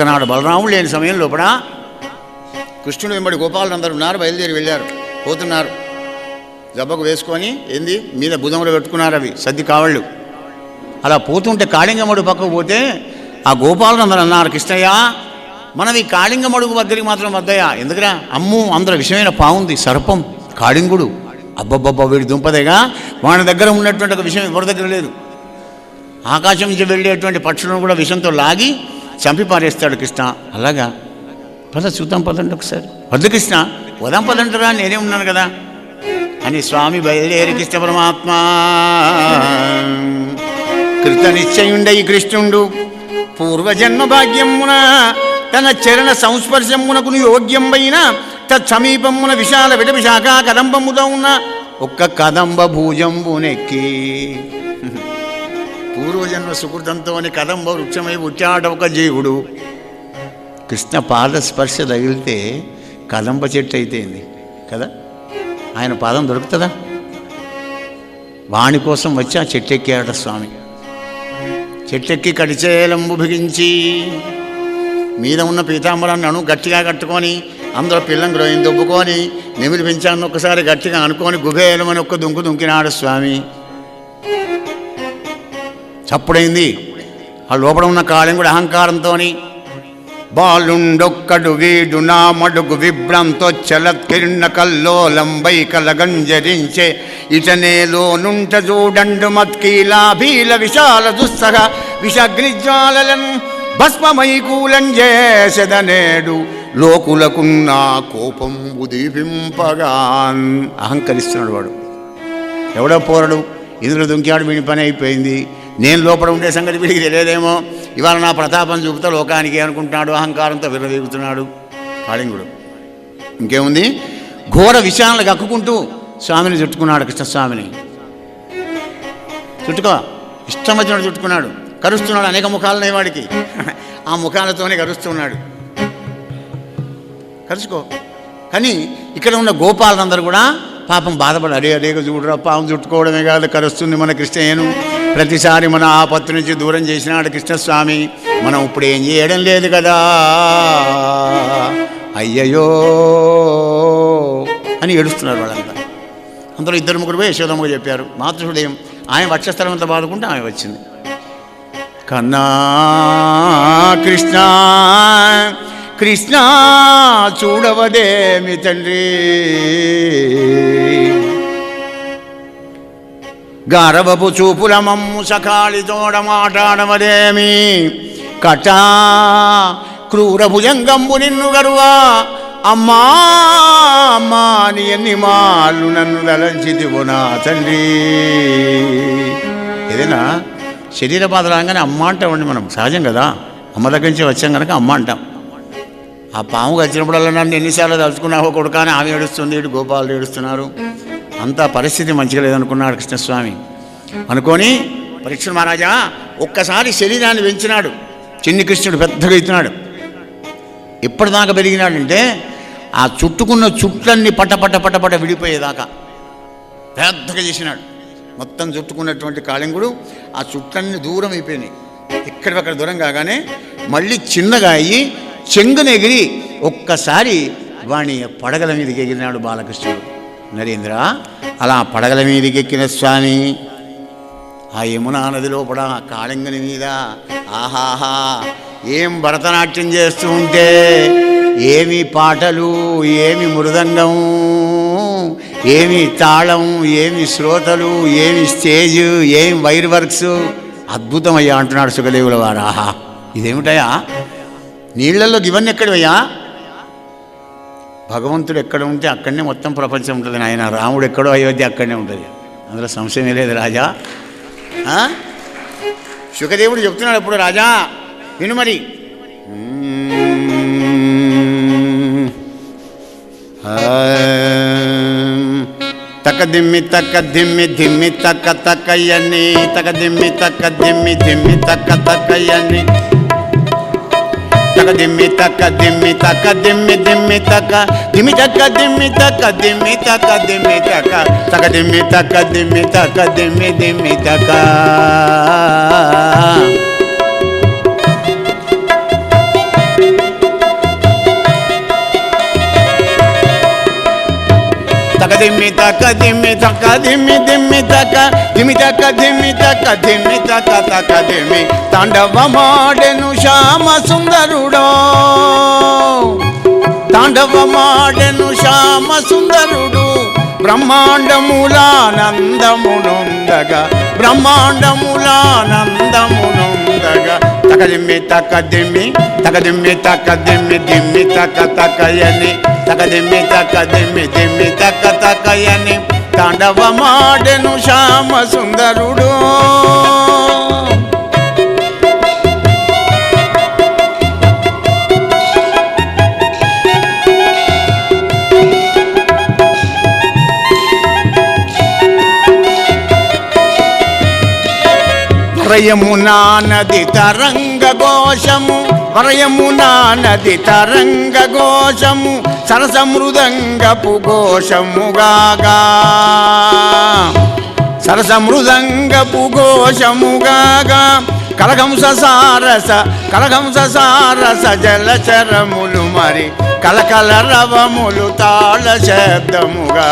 ఒక్కనాడు బలరాముడు లేని సమయం లోపల కృష్ణుడు వెంబడి గోపాలను అందరు ఉన్నారు బయలుదేరి వెళ్ళారు పోతున్నారు. జబ్బకు వేసుకొని ఏంది? మీద భుజంలో పెట్టుకున్నారు అవి సద్ది కావళ్ళు. అలా పోతుంటే కాళింగమడుగు పక్కకు పోతే ఆ గోపాలనందరు అన్నారు కృష్ణయ్య మనం ఈ కాళింగమడుగు దగ్గరికి మాత్రం వద్దయ్యా. ఎందుకురా? అమ్ము అందరు విషయమైన పావుంది సర్పం కాళింగుడు. అబ్బబ్బబ్బా వీడి దుంపదేగా వాడి దగ్గర ఉన్నటువంటి ఒక విషయం ఎవరి దగ్గర లేదు. ఆకాశం నుంచి వెళ్ళేటువంటి పక్షులను కూడా విషంతో లాగి చంపి పారేస్తాడు కృష్ణ. అలాగా? పద చూద్దాం పదండి ఒకసారి. వద్దు కృష్ణ వదాం పదంటరా నేనే ఉన్నాను కదా. అని స్వామి బయలుదేరి కృష్ణ పరమాత్మ. కృత నిశ్చయుండై కృష్ణుండు. పూర్వజన్మ భాగ్యమున తన చరణ సంస్పర్శమునకు యోగ్యంబైన తత్సమీపమున విశాల విడ విశాఖ కదంబముతో ఉన్న ఒక్క కదంబ భూజంబునెక్కి. పూర్వజన్మ సుకృతంతోని కదంబ వృక్షమై పుట్టాడ ఒక జీవుడు. కృష్ణ పాద స్పర్శ తగిలితే కదంబ చెట్టు అయితేంది కదా? ఆయన పాదం దొరుకుతుందా? వాణి కోసం వచ్చి ఆ చెట్టు స్వామి. చెట్టెక్కి కడిచేలంబు బిగించి మీద ఉన్న పీతాంబరాన్ని అణు గట్టిగా కట్టుకొని అందరూ పిల్లం గ్రోయిని దుబ్బుకొని నెమిలి పెంచాను ఒక్కసారి గట్టిగా అనుకొని గుబేలమని ఒక్క దుంకు దుంకినాడు స్వామి. చప్పుడైంది. ఆ లోపల ఉన్న కాళం కూడా అహంకారంతోని బాలుండొక్కడు వీడు నా మడుగు విభ్రంతో చలత్కిర్ణ కల్లోలంబై కలగంజరించే ఇటనేలో నుంట చూడండు మత్కీలా భీల విశాల దుస్సహ విషగ్నిజ్వాలలను భస్మమై కూలం చేసెదనేడు లోకులకున్న కోపం ఉదీపింపగాన్ అహంకరిస్తున్నాడు వాడు. ఎవడో పోరడు. ఇందులో దుంకాడు వీడి పని అయిపోయింది. నేను లోపల ఉండే సంగతి వీడికి తెలియదేమో. ఇవాళ నా ప్రతాపం చూపుతా లోకానికి అనుకుంటున్నాడు అహంకారంతో విర్రదీగుతున్నాడు కాళింగుడు. ఇంకేముంది? ఘోర విషయాలను కక్కుకుంటూ స్వామిని చుట్టుకున్నాడు కృష్ణస్వామిని. చుట్టుకో. ఇష్టం వచ్చినట్టు చుట్టుకున్నాడు. కరుస్తున్నాడు అనేక ముఖాలున్నాయి వాడికి. ఆ ముఖాలతోనే కరుస్తున్నాడు. కలుసుకో కానీ ఇక్కడ ఉన్న గోపాలందరూ కూడా పాపం బాధపడ అరే అరే చూడరా పాపం చుట్టుకోవడమే కాదు కరుస్తుంది మన కృష్ణయ్యను ప్రతిసారి మన ఆపత్తు నుంచి దూరం చేసినాడు కృష్ణస్వామి. మనం ఇప్పుడు ఏం చేయడం లేదు కదా. అయ్యయ్యో అని ఏడుస్తున్నారు వాళ్ళంతా అందరూ ఇద్దరు ముగ్గురు పోయి యశోదమ్మగా చెప్పారు. మాతృహృదయం ఆయన వక్షస్థలం అంతా బాదుకుంటే ఆమె వచ్చింది. కన్నా కృష్ణ కృష్ణ చూడవదేమి తండ్రి. గారవపు చూపుల మమ్ము సకాళి తోడ మాట్లాడవదేమి కటా క్రూర భుజంగంబు నిన్ను గరువా. అమ్మా అమ్మా నీ ఎన్ని మాళ్ళు నన్ను దలంచితివు నా తండ్రి. ఏదైనా శరీర బాధ రాగానే అమ్మ అంటామండి మనం. సహజం కదా. అమ్మ దగ్గర నుంచి వచ్చాం కనుక అమ్మ అంటాం. ఆ పాము వచ్చినప్పుడల్లా నన్ను ఎన్నిసార్లు తలుచుకున్నావో కొడుకు కానీ ఆమె ఏడుస్తుంది ఇటు గోపాలు ఏడుస్తున్నారు. అంతా పరిస్థితి మంచిగా లేదనుకున్నాడు కృష్ణస్వామి. అనుకొని పరీక్ష మహారాజా ఒక్కసారి శరీరాన్ని పెంచినాడు. చిన్ని కృష్ణుడు పెద్దగా అవుతున్నాడు. ఎప్పటిదాకా పెరిగినాడంటే ఆ చుట్టుకున్న చుట్లన్నీ పట పట విడిపోయేదాకా పెద్దగా చేసినాడు. మొత్తం చుట్టుకున్నటువంటి కాళింగుడు ఆ చుట్టన్ని దూరం అయిపోయినాయి. ఎక్కడికక్కడ దూరం కాగానే మళ్ళీ చిన్నగా అయ్యి చెంగునెగిరి ఒక్కసారి వాణి పడగల మీదకి ఎగిరినాడు బాలకృష్ణుడు. నరేంద్ర అలా పడగల మీదకి ఎక్కిన స్వామి ఆ యమునా నది లోపల కాళింగని మీద ఆహాహా ఏం భరతనాట్యం చేస్తూ ఉంటే ఏమి పాటలు ఏమి మృదంగం ఏమి తాళం ఏమి శ్రోతలు ఏమి స్టేజ్ ఏమి వైర్ వర్క్స్ అద్భుతమయ్యా అంటున్నాడు సుఖదేవుల వారు. ఆహా ఇదేమిటయ్యా? నీళ్ళలోకి ఇవన్నీ ఎక్కడివయ్యా భగవంతుడు ఎక్కడ ఉంటే అక్కడనే మొత్తం ప్రపంచం ఉంటుంది నాయన. రాముడు ఎక్కడో అయోధ్య అక్కడనే ఉంటుంది. అందులో సంశయమే లేదు రాజా. శుకదేవుడు చెప్తున్నాడు అప్పుడు రాజా? విను మరి. తక్క దిమ్మి తక్క దిమ్మి దిమ్మి తక్క తక్కయ్యని తక్క దిమ్మి తక్క దిమ్మి దిమ్మి తక్క తక్కయ్యని తక దిమ్మి తక్క దిమ్మి తక్క దిమ్మి దిమ్మి తక్క దిమ్మి తక్క దిమ్మి తక్క దిమ్మి తక్క దిమ్మి తక్క తక దిమ్మి తక్క దిమ్మి తక్క దిమ్మి దిమ్మి తక్క తక దిమ్మి తక దిమ్మి దిమ్మి తక దిమ్మి తక దిమ్మి తక దిమ్మి తక తక దిమ్మి తాండవమాడెను శ్యామ సుందరుడో. తాండవమాడెను శ్యామ సుందరుడు బ్రహ్మాండములానందమునొందగా బ్రహ్మాండములానందమునొందగా. తక దిమ్మి తక దిమ్మి తక దిమ్మి తక దిమ్మి దిమ్మి తక తకయని తక దిమ్మి తక దిమ్మి దిమ్మి తక తకయని తాండవమాడెను శ్యామ సుందరుడు వరయమునా నది తరంగ ఘోషము. వరయమునా నది తరంగ ఘోషము. సరసమృదంగపు ఘోషముగాగా సరసమృదంగపు ఘోషముగాగా కలకంస సారస కలకంస సారస జలచరములు మరి. కలకల రవములు తాళ శబ్దముగా.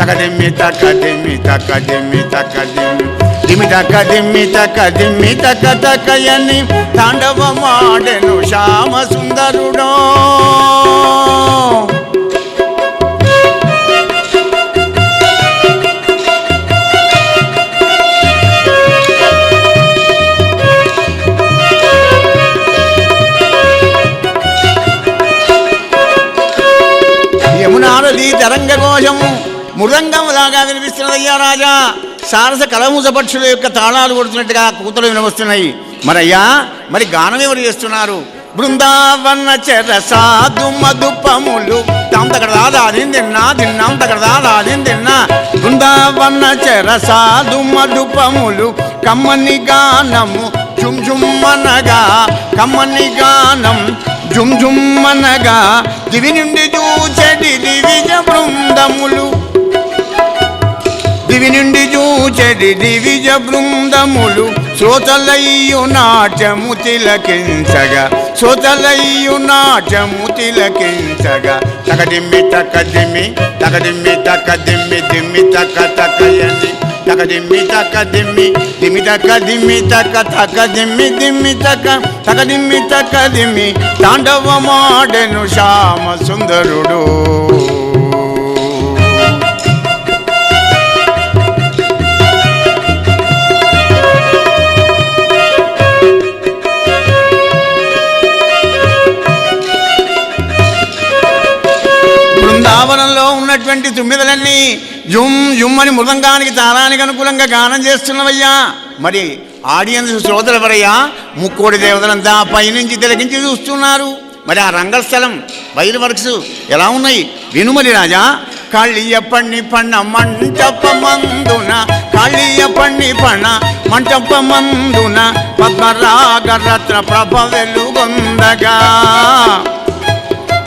తకదిమ్మి తకదిమ్మి తకదిమ్మి తకదిమ్మి దిమిటక దిమ్మితక దిమ్మితక తకయని తాండవమాడెను శ్యామ సుందరుడో యమునారది తరంగ కోశము మృదంగం లాగా వినిపిస్తున్నదయ్యా రాజా. సారస కలమూజ పక్షుల యొక్క తాళాలు కొడుతున్నట్టుగా కూతలు వినవస్తున్నాయి మరయ్యా మరి గానం ఎవరు చేస్తున్నారు? బృందావన చెర సాధు మధుపములు తాం దాదా తిన్నా తిన్నాం తగడ దాదా తిన్నా. బృందావన చెర సాధు మధుపములు కమ్మని గానము జుమ్ జుమ్మనగా కమ్మని గానం జుమ్ జుమ్మనగా దివి నుండి చూచడి దివిజ బృందములు. దివి నుండి చూచడి దివిజ బృందములు శ్రోతలయ్యు నాట్యము తిలకించగా శ్రోతలయ్యు నాట్యము తిలకించగా. తకదిమ్మి తకదిమ్మి తకదిమ్మి తకదిమ్మి దిమ్మి తక తకయని. తకదిమ్మి తకదిమ్మి దిమ్మి తకదిమ్మి తక తకదిమ్మి దిమ్మి తక తకదిమ్మి తకదిమ్మి. తాండవమాడెను శ్యామ సుందరుడు బృందావనంలో ఉన్నటువంటి తుమ్మిదలన్నీ జుమ్ జుమ్ అని మృదంగానికి తారానికి అనుకూలంగా గానం చేస్తున్నవయ్యా. మరి ఆడియన్స్ శ్రోతలు ఎవరయ్యా? ముక్కోడి దేవతలంతా పైనుంచి తిలకించి చూస్తున్నారు. మరి ఆ రంగస్థలం వైర్ వర్క్స్ ఎలా ఉన్నాయి? వినుమలి రాజా. కాళీయ పణ్ణి పన్న మంటప మందున కాళీయ పణ్ణి పణ మంటప మందున పద్మరాగరత్న ప్రభ వెలుగొందగా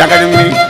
Shaka to me.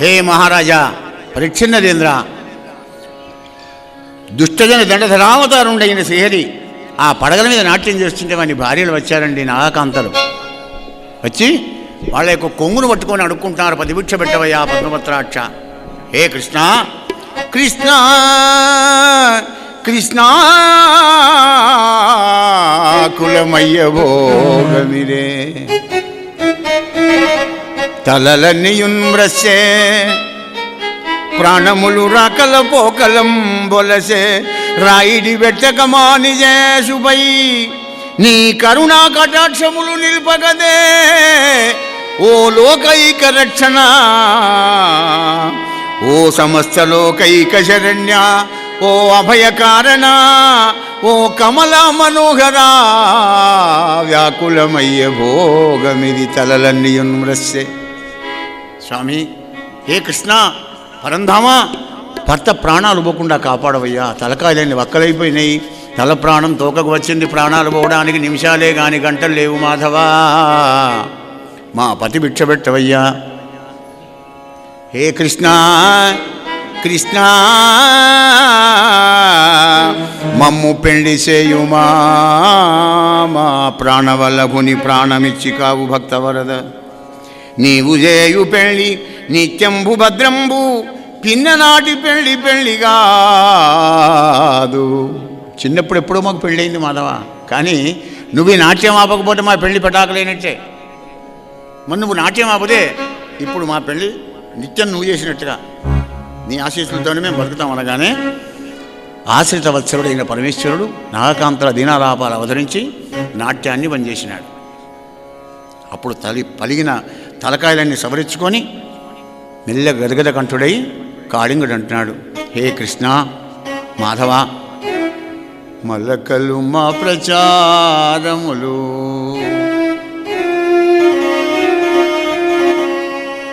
హే మహారాజా పరిచ్ఛిన్నదేంద్ర దుష్టజన దండధరావతారుండైన శ్రీహరి ఆ పడగల మీద నాట్యం చేస్తుంటే వాని భార్యలు వచ్చారండి నాగకాంతలు వచ్చి వాళ్ళ యొక్క కొంగును పట్టుకొని అడుక్కుంటున్నారు పదిభిక్ష పెట్టవయ్యా పద్మపత్రాక్ష. హే కృష్ణ కృష్ణ కృష్ణ కులమయ్య భోగమిరే తలలన్నీయున్ వ్రస్సే ప్రాణములు రాకల పోకలం బొలసే. రాయిడి వెట్టకమాని వెట్టకమానిజేసుపై నీ కరుణా కటాక్షములు నిల్పగదే. ఓ లోకైక రక్షణ. ఓ సమస్త లోకైక శరణ్య. ఓ అభయ కారణ ఓ కమల మనోహరా. వ్యాకులమయ్య భోగమిది తలలన్నీయున్ వ్రస్సే స్వామి ఏ కృష్ణ పరంధామా భర్త ప్రాణాలు పోకుండా కాపాడవయ్యా. తలకాయలన్నీ వక్కలైపోయినాయి. తల ప్రాణం తోకకు వచ్చింది ప్రాణాలు పోవడానికి నిమిషాలే కాని గంటలు లేవు మాధవా. మా పతి భిక్షపెట్టవయ్యా హే కృష్ణ కృష్ణ మమ్ము పెళ్ళి చేయుమా. మా ప్రాణవల్లభుని ప్రాణమిచ్చి కావు భక్తవరద నీవు చేయు పెళ్ళి నిత్యంబు భద్రంబు పిన్ననాటి పెళ్ళి పెళ్ళి కాదు. చిన్నప్పుడు ఎప్పుడో మాకు పెళ్ళయింది మాధవ. కానీ నువ్వు ఈ నాట్యం ఆపకపోతే మా పెళ్ళి పెటాకలేనట్టే. మరి నువ్వు నాట్యం ఆపితే ఇప్పుడు మా పెళ్ళి నిత్యం నువ్వు చేసినట్టుగా. నీ ఆశీస్సులతోనే మేము బతుకుతాం అనగానే ఆశ్రిత వత్సరుడైన పరమేశ్వరుడు నాగకాంతల దీనాలాపాలు అవతరించి నాట్యాన్ని పనిచేసినాడు. అప్పుడు తలి పలిగిన తలకాయలన్నీ సవరించుకొని మెల్ల గదగద కంఠుడై కాళింగుడు అంటున్నాడు హే కృష్ణ మాధవ మలకలు మా ప్రచారములు.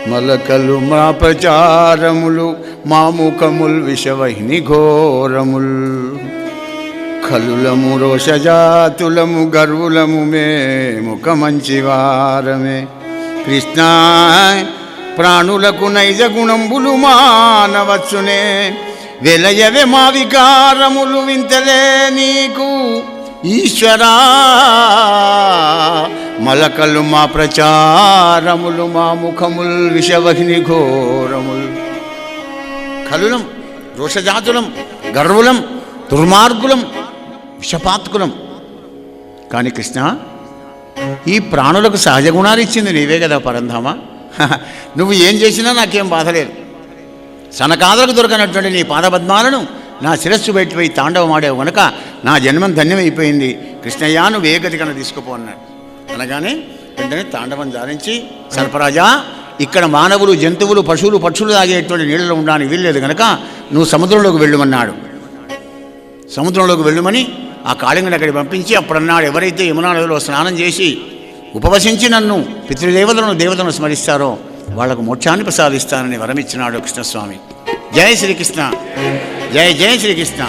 మలకలు మా ప్రచారములు మా ముఖముల్ విషవహిని ఘోరముల్. కలులము రోషజాతులము గర్వులము మే ముఖ మంచి వారమే కృష్ణ ప్రాణులకు నైజ గుణంబులు మానవచ్చునే. వెలయవే మా వికారములు వింతలే నీకు ఈశ్వరా. మలకలు మా ప్రచారములు మా ముఖముల్ విషవహిని ఘోరముల్. కలులం రోషజాతులం గర్వులం దుర్మార్గులం విషపాత్కులం. కానీ కృష్ణ ఈ ప్రాణులకు సహజ గుణాలు ఇచ్చింది నీవే కదా పరంధామ. నువ్వు ఏం చేసినా నాకేం బాధలేదు సనకాదులకు దొరకనటువంటి నీ పాదపద్మాలను నా శిరస్సు పెట్టిపోయి తాండవమాడేవు కనుక నా జన్మం ధన్యమైపోయింది. కృష్ణయ్య నువ్వు ఏ గతి కన్నా తీసుకోపో అన్నాడు. అనగానే వెంటనే తాండవం జారించి సర్పరాజా ఇక్కడ మానవులు జంతువులు పశువులు పక్షులు తాగేటువంటి నీళ్ళలో ఉండడానికి వీల్లేదు కనుక నువ్వు సముద్రంలోకి వెళ్ళమన్నాడు. సముద్రంలోకి వెళ్ళమని ఆ కాళింగుని అక్కడికి పంపించి అప్పుడన్నాడు ఎవరైతే యమునా నదిలో స్నానం చేసి ఉపవసించి నన్ను పితృదేవతలను దేవతలను స్మరిస్తారో వాళ్ళకు మోక్షాన్ని ప్రసాదిస్తానని వరమిచ్చినాడు కృష్ణస్వామి. జయ శ్రీకృష్ణ. జయ జయ శ్రీకృష్ణ.